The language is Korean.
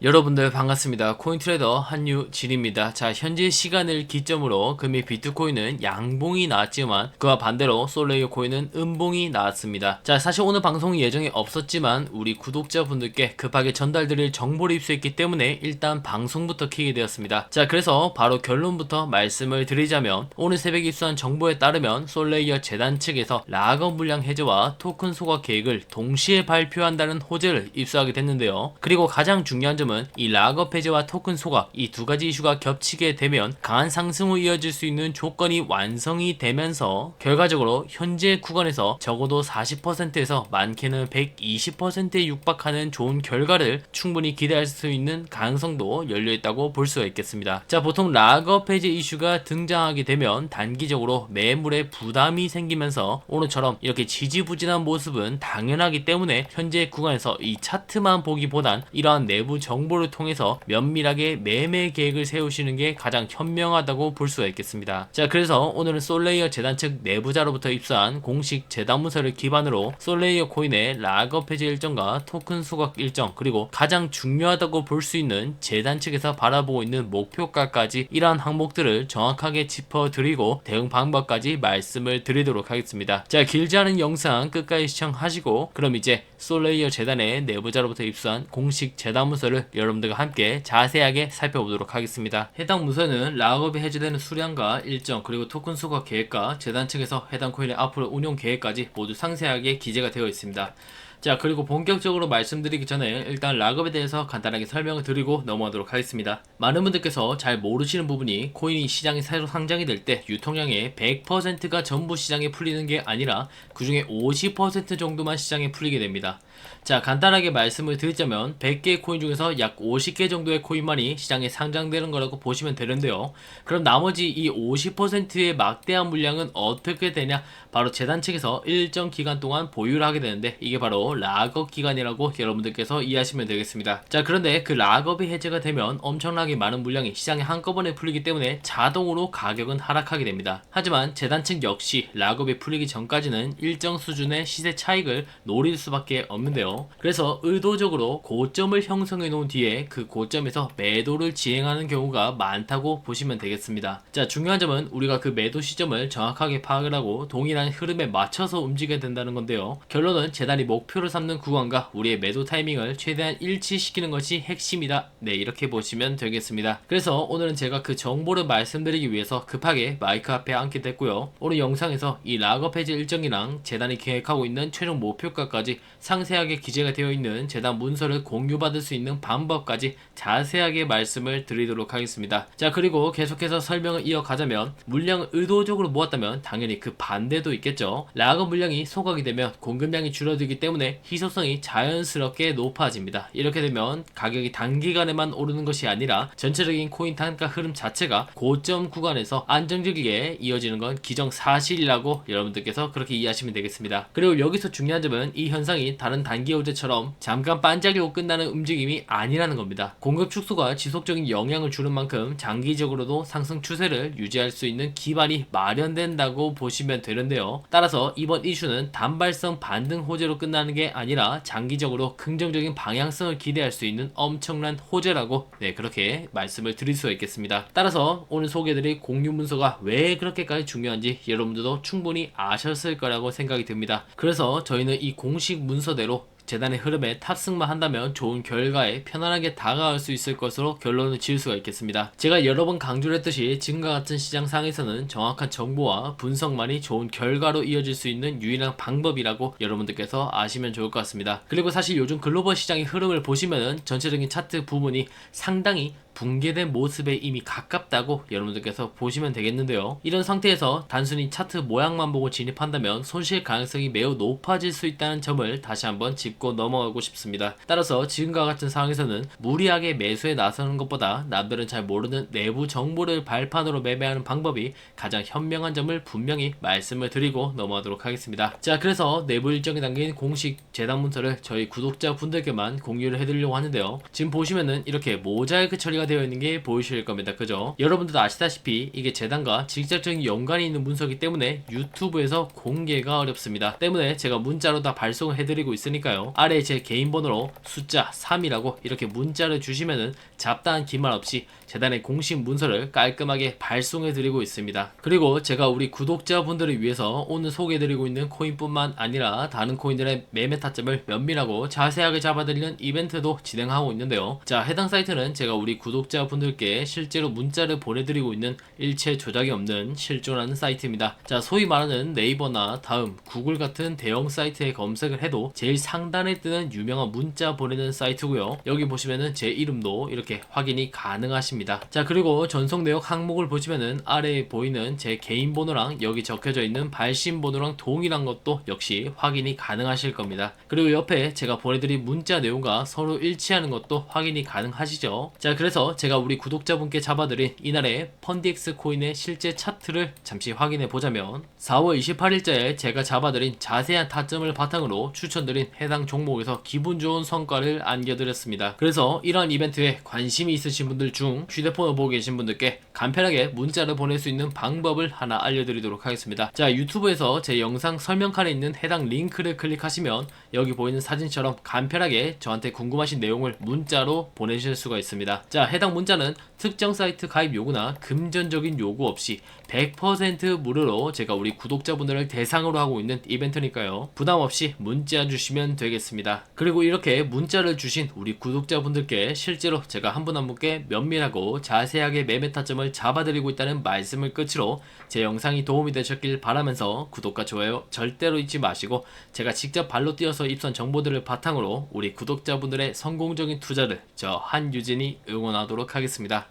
여러분들 반갑습니다. 코인트레이더 한유진입니다. 자, 현재 시간을 기점으로 금일 비트코인은 양봉이 나왔지만 그와 반대로 솔레이어 코인은 음봉이 나왔습니다. 자, 사실 오늘 방송 예정이 없었지만 우리 구독자분들께 급하게 전달드릴 정보를 입수했기 때문에 일단 방송부터 키게 되었습니다. 자, 그래서 바로 결론부터 말씀을 드리자면 오늘 새벽에 입수한 정보에 따르면 솔레이어 재단 측에서 락업 물량 해제와 토큰 소각 계획을 동시에 발표한다는 호재를 입수하게 됐는데요. 그리고 가장 중요한 점은 이 락업 해제와 토큰 소각 이 두 가지 이슈가 겹치게 되면 강한 상승으로 이어질 수 있는 조건이 완성이 되면서 결과적으로 현재 구간에서 적어도 40%에서 많게는 120%에 육박하는 좋은 결과를 충분히 기대할 수 있는 가능성도 열려있다고 볼 수가 있겠습니다. 자 보통 락업 해제 이슈가 등장하게 되면 단기적으로 매물에 부담이 생기면서 오늘처럼 이렇게 지지부진한 모습은 당연하기 때문에 현재 구간에서 이 차트만 보기보단 이러한 내부 정 보를 통해서 면밀하게 매매 계획을 세우시는 게 가장 현명하다고 볼 수가 있겠습니다. 자 그래서 오늘은 솔레이어 재단 측 내부자로부터 입수한 공식 재단 문서를 기반으로 솔레이어 코인의 락업 해제 일정과 토큰 소각 일정 그리고 가장 중요하다고 볼 수 있는 재단 측에서 바라보고 있는 목표가까지 이러한 항목들을 정확하게 짚어드리고 대응 방법까지 말씀을 드리도록 하겠습니다. 자 길지 않은 영상 끝까지 시청하시고 그럼 이제 솔레이어 재단의 내부자로부터 입수한 공식 재단 문서를 여러분들과 함께 자세하게 살펴보도록 하겠습니다. 해당 문서는 락업이 해제되는 수량과 일정 그리고 토큰 소각 계획과 재단 측에서 해당 코인의 앞으로 운용 계획까지 모두 상세하게 기재가 되어 있습니다. 자 그리고 본격적으로 말씀드리기 전에 일단 락업에 대해서 간단하게 설명을 드리고 넘어가도록 하겠습니다. 많은 분들께서 잘 모르시는 부분이 코인이 시장에 새로 상장이 될 때 유통량의 100%가 전부 시장에 풀리는 게 아니라 그 중에 50% 정도만 시장에 풀리게 됩니다. 자 간단하게 말씀을 드리자면 100개의 코인 중에서 약 50개 정도의 코인만이 시장에 상장되는 거라고 보시면 되는데요. 그럼 나머지 이 50%의 막대한 물량은 어떻게 되냐? 바로 재단 측에서 일정 기간 동안 보유를 하게 되는데 이게 바로 락업 기간이라고 여러분들께서 이해하시면 되겠습니다. 자 그런데 그 락업이 해제가 되면 엄청나게 많은 물량이 시장에 한꺼번에 풀리기 때문에 자동으로 가격은 하락하게 됩니다. 하지만 재단 측 역시 락업이 풀리기 전까지는 일정 수준의 시세 차익을 노릴 수밖에 없는 데요. 그래서 의도적으로 고점을 형성해 놓은 뒤에 그 고점에서 매도를 진행하는 경우가 많다고 보시면 되겠습니다. 자 중요한 점은 우리가 그 매도 시점을 정확하게 파악을 하고 동일한 흐름에 맞춰서 움직여야 된다는 건데요. 결론은 재단이 목표를 삼는 구간과 우리의 매도 타이밍을 최대한 일치시키는 것이 핵심이다. 네 이렇게 보시면 되겠습니다. 그래서 오늘은 제가 그 정보를 말씀드리기 위해서 급하게 마이크 앞에 앉게 됐고요. 오늘 영상에서 이 락업 해제 일정이랑 재단이 계획하고 있는 최종 목표가까지 상 세하게 기재가 되어 있는 재단 문서를 공유받을 수 있는 방법까지 자세하게 말씀을 드리도록 하겠습니다. 자 그리고 계속해서 설명을 이어가자면 물량을 의도적으로 모았다면 당연히 그 반대도 있겠죠. 락업 물량이 소각이 되면 공급량이 줄어들기 때문에 희소성이 자연스럽게 높아집니다. 이렇게 되면 가격이 단기간에만 오르는 것이 아니라 전체적인 코인 단가 흐름 자체가 고점 구간에서 안정적이게 이어지는 건 기정사실이라고 여러분들께서 그렇게 이해하시면 되겠습니다. 그리고 여기서 중요한 점은 이 현상이 다른 단기 호재처럼 잠깐 반짝이고 끝나는 움직임이 아니라는 겁니다. 공급 축소가 지속적인 영향을 주는 만큼 장기적으로도 상승 추세를 유지할 수 있는 기반이 마련된다고 보시면 되는데요. 따라서 이번 이슈는 단발성 반등 호재로 끝나는 게 아니라 장기적으로 긍정적인 방향성을 기대할 수 있는 엄청난 호재라고 네 그렇게 말씀을 드릴 수가 있겠습니다. 따라서 오늘 소개해드릴 공유 문서가 왜 그렇게까지 중요한지 여러분들도 충분히 아셨을 거라고 생각이 듭니다. 그래서 저희는 이 공식 문서대로 재단의 흐름에 탑승만 한다면 좋은 결과에 편안하게 다가갈 수 있을 것으로 결론을 지을 수가 있겠습니다. 제가 여러 번 강조를 했듯이 지금과 같은 시장 상에서는 정확한 정보와 분석만이 좋은 결과로 이어질 수 있는 유일한 방법이라고 여러분들께서 아시면 좋을 것 같습니다. 그리고 사실 요즘 글로벌 시장의 흐름을 보시면은 전체적인 차트 부분이 상당히 붕괴된 모습에 이미 가깝다고 여러분들께서 보시면 되겠는데요. 이런 상태에서 단순히 차트 모양만 보고 진입한다면 손실 가능성이 매우 높아질 수 있다는 점을 다시 한번 짚고 넘어가고 싶습니다. 따라서 지금과 같은 상황에서는 무리하게 매수에 나서는 것보다 남들은 잘 모르는 내부 정보를 발판으로 매매하는 방법이 가장 현명한 점을 분명히 말씀을 드리고 넘어가도록 하겠습니다. 자, 그래서 내부 일정이 담긴 공식 재단 문서를 저희 구독자 분들께만 공유를 해드리려고 하는데요. 지금 보시면은 이렇게 모자이크 처리가 되어 있는 게 보이실 겁니다. 그죠? 여러분들도 아시다시피 이게 재단과 직접적인 연관이 있는 문서이기 때문에 유튜브에서 공개가 어렵습니다. 때문에 제가 문자로 다 발송을 해드리고 있으니까요. 아래 제 개인 번호로 숫자 3이라고 이렇게 문자를 주시면은 잡다한 기말 없이 재단의 공식 문서를 깔끔하게 발송해 드리고 있습니다. 그리고 제가 우리 구독자분들을 위해서 오늘 소개해 드리고 있는 코인뿐만 아니라 다른 코인들의 매매 타점을 면밀하고 자세하게 잡아드리는 이벤트도 진행하고 있는데요. 자, 해당 사이트는 제가 우리 구독자분들께 실제로 문자를 보내드리고 있는 일체 조작이 없는 실존하는 사이트입니다. 자, 소위 말하는 네이버나 다음, 구글 같은 대형 사이트에 검색을 해도 제일 상단에 뜨는 유명한 문자 보내는 사이트고요. 여기 보시면은 제 이름도 이렇게 확인이 가능하십니다. 자, 그리고 전송 내역 항목을 보시면은 아래에 보이는 제 개인 번호랑 여기 적혀져 있는 발신 번호랑 동일한 것도 역시 확인이 가능하실 겁니다. 그리고 옆에 제가 보내드린 문자 내용과 서로 일치하는 것도 확인이 가능하시죠. 자, 그래서 제가 우리 구독자분께 잡아드린 이날의 펀디엑스 코인의 실제 차트를 잠시 확인해 보자면 4월 28일자에 제가 잡아드린 자세한 타점을 바탕으로 추천드린 해당 종목에서 기분 좋은 성과를 안겨드렸습니다. 그래서 이러한 이벤트에 관심이 있으신 분들 중 휴대폰을 보고 계신 분들께 간편하게 문자를 보낼 수 있는 방법을 하나 알려드리도록 하겠습니다. 자, 유튜브에서 제 영상 설명칸에 있는 해당 링크를 클릭하시면 여기 보이는 사진처럼 간편하게 저한테 궁금하신 내용을 문자로 보내실 수가 있습니다. 자, 해당 문자는 특정 사이트 가입 요구나 금전적인 요구 없이 100% 무료로 제가 우리 구독자분들을 대상으로 하고 있는 이벤트니까요. 부담 없이 문자 주시면 되겠습니다. 그리고 이렇게 문자를 주신 우리 구독자분들께 실제로 제가 한 분한 분께 면밀하 고 자세하게 매매 타점을 잡아드리고 있다는 말씀을 끝으로 제 영상이 도움이 되셨길 바라면서 구독과 좋아요 절대로 잊지 마시고 제가 직접 발로 뛰어서 입선 정보들을 바탕으로 우리 구독자분들의 성공적인 투자를 저 한유진이 응원하도록 하겠습니다.